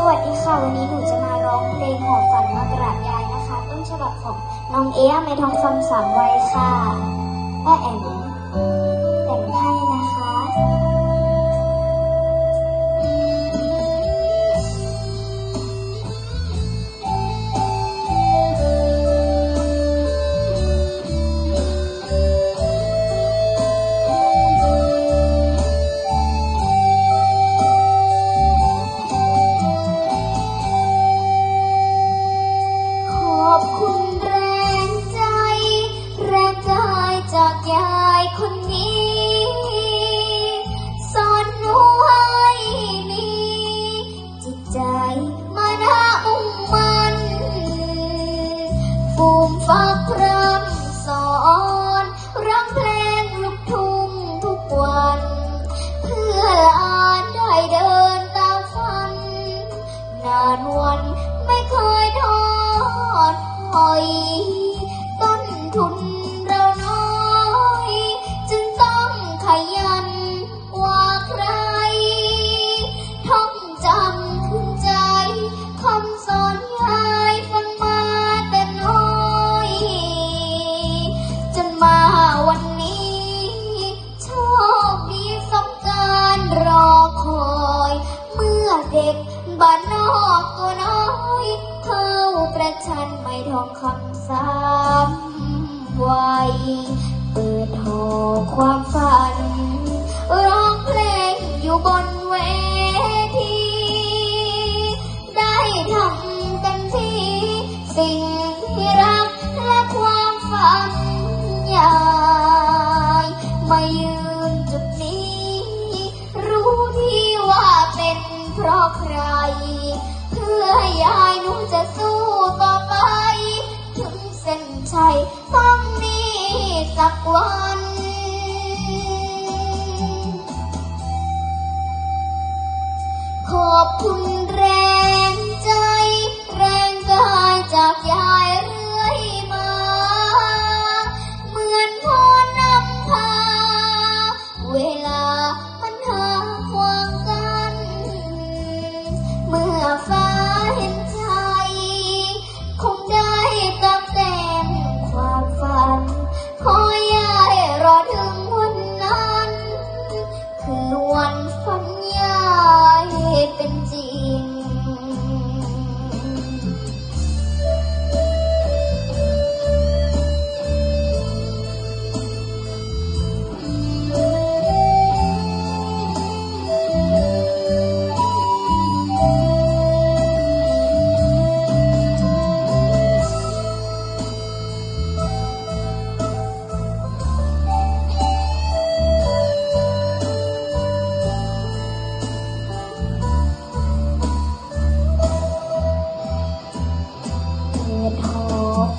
สวัสดีค่ะ วันนี้หนูจะมาร้องเพลงหอบฝันมากราบยายนะคะ ต้นฉบับของน้องเอะไม่ทองคำสามวัยค่ะ ยายคนนี้าประชันไม่ทองคำสามวัยเปิดหอความฝัน ร้องเพลงอยู่บนเวที ได้ทำเต็มที่ สิ่งที่รักและความฝันยายมายืนจุดนี้ รู้ที่ว่าเป็นเพราะใคร เพื่อยายหนูจะสู้ต่อไป ถึงเส้นชัยต้องมีสักวันขอบคุณแรง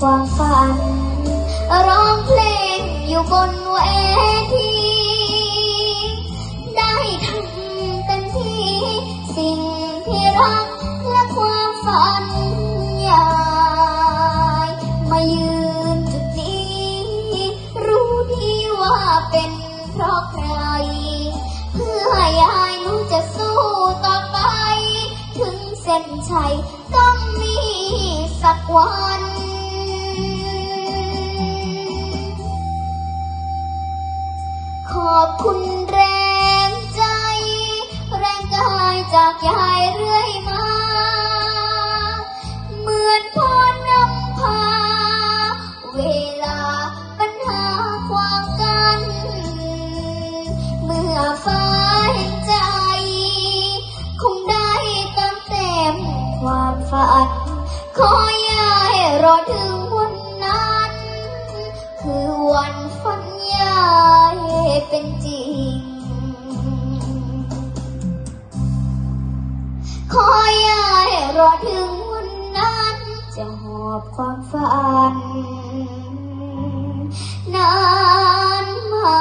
ความฝัน ร้องเพลงอยู่บนเวทีได้ทำเต็มที่ สิ่งที่รักและความฝันยายมายืนจุดนี้ รู้ดีว่าเป็นเพราะใคร เพื่อยายหนูจะสู้ต่อไป ถึงเส้นชัยต้องมีสักวัน ถึงวันนั้น คือวันฝันยายเป็นจริง ขอยายรอถึงวันนั้น จะหอบความฝัน นานมา